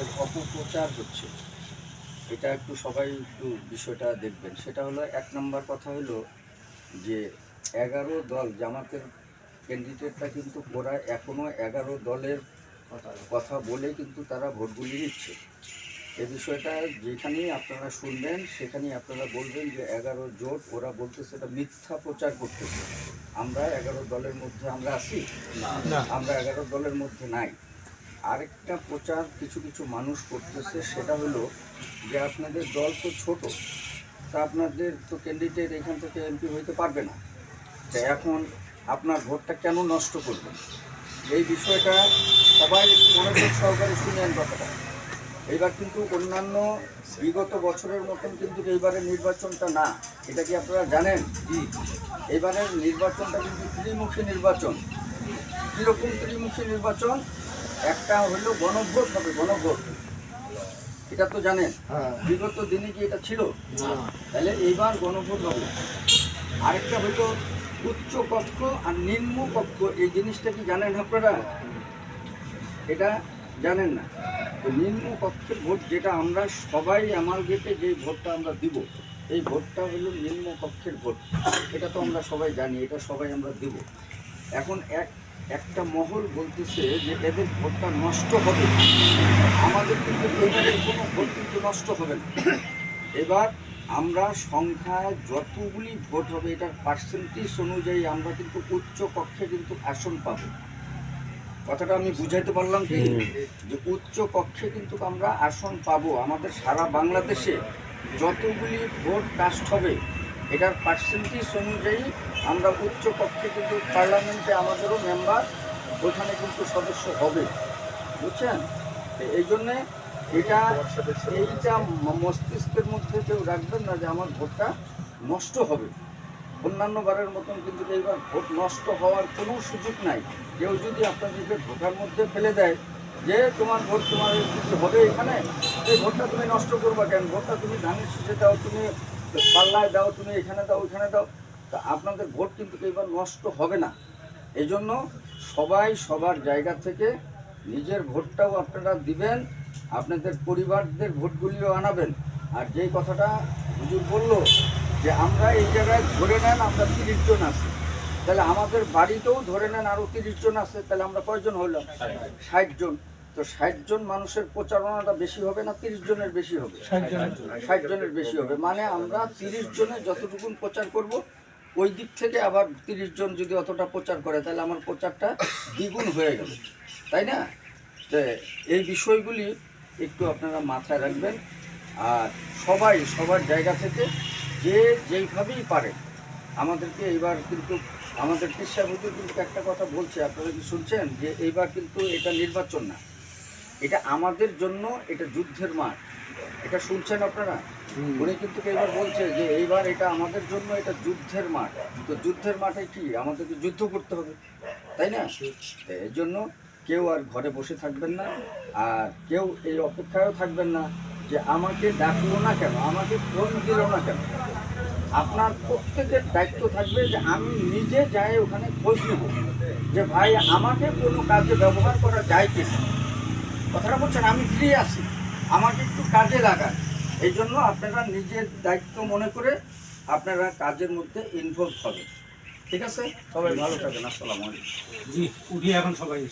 আমাদের অপপ্রচার হচ্ছে। এটা একটু সবাই একটু বিষয়টা দেখবেন। সেটা হলো এক নম্বর কথা হলো যে এগারো দল জামাতের ক্যান্ডিডেটরা কিন্তু ওরা এখনও এগারো দলের কথা বলে কিন্তু তারা ভোটগুলি নিচ্ছে। এ বিষয়টা যেখানেই আপনারা শুনবেন সেখানেই আপনারা বলবেন যে এগারো জোট ওরা বলতেছে এটা মিথ্যা প্রচার করতেছে। আমরা এগারো দলের মধ্যে আমরা আছি? আমরা এগারো দলের মধ্যে নাই। আরেকটা প্রচার কিছু কিছু মানুষ করতেছে সেটা হলো যে আপনাদের দল তো ছোট তা আপনাদের তো ক্যান্ডিডেট এখান থেকে এমপি হইতে পারবে না। তা এখন আপনার ভোটটা কেন নষ্ট করবেন? এই বিষয়টা সবাই একটু মনোযোগ সহকারে শুনেন কথাটা। এইবার কিন্তু অন্যান্য বিগত বছরের মতন কিন্তু এইবারের নির্বাচনটা না। এটা কি আপনারা জানেন? এবারের নির্বাচনটা কিন্তু ত্রিমুখী নির্বাচন। কীরকম ত্রিমুখী নির্বাচন? একটা হলো গণভোট হবে গণভোট এটা তো জানেন বিগত দিনে কি এটা ছিল? তাহলে এইবার গণভোট হবে। আরেকটা হলো উচ্চ কক্ষ আর নিম্ন কক্ষ এই জিনিসটা কি জানেন আপনারা? এটা জানেন না। তো নিম্ন কক্ষের ভোট যেটা আমরা সবাই আমার গেটে যে ভোটটা আমরা দিব এই ভোটটা হলো নিম্ন কক্ষের ভোট। এটা তো আমরা সবাই জানি এটা সবাই আমরা দিব। এখন এক একটা মহল বলতেছে যে এদের ভোটটা নষ্ট হবে। আমাদের কিন্তু এবারের কোনো ভোট কিন্তু নষ্ট হবে না। এবার আমরা সংখ্যায় যতগুলি ভোট হবে এটার পার্সেন্টেজ অনুযায়ী আমরা কিন্তু উচ্চ কক্ষে কিন্তু আসন পাবো। কথাটা আমি বুঝাইতে পারলাম কি? যে উচ্চ কক্ষে কিন্তু আমরা আসন পাবো। আমাদের সারা বাংলাদেশে যতগুলি ভোট কাস্ট হবে এটার পার্সেন্টেজ অনুযায়ী আমরা উচ্চ কক্ষে কিন্তু পার্লামেন্টে আমাদেরও মেম্বার ওইখানে কিন্তু সদস্য হবে। বুঝছেন? এই জন্যে এটা, এইটা মস্তিষ্কের মধ্যে কেউ রাখবেন না যে আমার ভোটটা নষ্ট হবে। অন্যান্য বারের মতন কিন্তু এইবার ভোট নষ্ট হওয়ার কোনো সুযোগ নাই। কেউ যদি আপনাদেরকে ভোটার মধ্যে ফেলে দেয় যে তোমার ভোট তোমার হবে এখানে, এই ভোটটা তুমি নষ্ট করবা কেন? ভোটটা তুমি ধানের শীষে দাও, তুমি পাল্লায় দাও, তুমি এখানে দাও ওইখানে দাও। তা আপনাদের ভোট কিন্তু এইবার নষ্ট হবে না। এই জন্য সবাই সবার জায়গা থেকে নিজের ভোটটাও আপনারা দিবেন, আপনাদের পরিবারদের ভোটগুলিও আনাবেন। আর যেই কথাটা হুজুর বলল, যে আমরা এই জায়গায় ধরে নেন আমরা তিরিশ জন আছি। তাহলে আমাদের বাড়িতেও ধরে নেন আরও তিরিশ জন আছে, তাহলে আমরা কয়জন হইলাম ষাট জন। তো ষাট জন মানুষের প্রচারণাটা বেশি হবে না তিরিশ জনের বেশি হবে? ষাট জনের। বেশি হবে। মানে আমরা তিরিশ জনের যতটুকু প্রচার করব ওই দিক থেকে আবার তিরিশ জন যদি অতটা প্রচার করে তাহলে আমার প্রচারটা দ্বিগুণ হয়ে গেল। তাই না? তো এই বিষয়গুলি একটু আপনারা মাথায় রাখবেন। আর সবাই সবার জায়গা থেকে যে যেইভাবেই পারে আমাদেরকে এইবার কিন্তু আমাদের পেশা কিন্তু একটা কথা বলছে আপনারা কি শুনছেন? যে এইবার কিন্তু এটা নির্বাচন না। এটা আমাদের জন্য এটা যুদ্ধের মাঠ। এটা শুনছেন আপনারা? উনি কিন্তু এবার বলছে যে এইবার এটা আমাদের জন্য এটা যুদ্ধের মাঠ। তো যুদ্ধের মাঠে কি? আমাদেরকে যুদ্ধ করতে হবে তাই না? এই জন্য কেউ আর ঘরে বসে থাকবেন না আর কেউ এই অপেক্ষায়ও থাকবেন না যে আমাকে ডাকলো না কেন? আমাকে ফোন দিল না কেন? আপনার প্রত্যেকের দায়িত্ব থাকবে যে আমি নিজে যাই ওখানে খোঁজ নেব যে ভাই আমাকে কোনো কাজে ব্যবহার করা যায় কিনা? কথাটা বলছেন, আমি ফ্রি আছি আমাকে একটু কাজে লাগান। এই জন্য আপনারা নিজের দায়িত্ব মনে করে আপনারা কাজের মধ্যে ইনভলভ হবেন। ঠিক আছে? সবাই ভালো থাকেন, আসসালামু আলাইকুম। জি, উঠি এখন সবাই।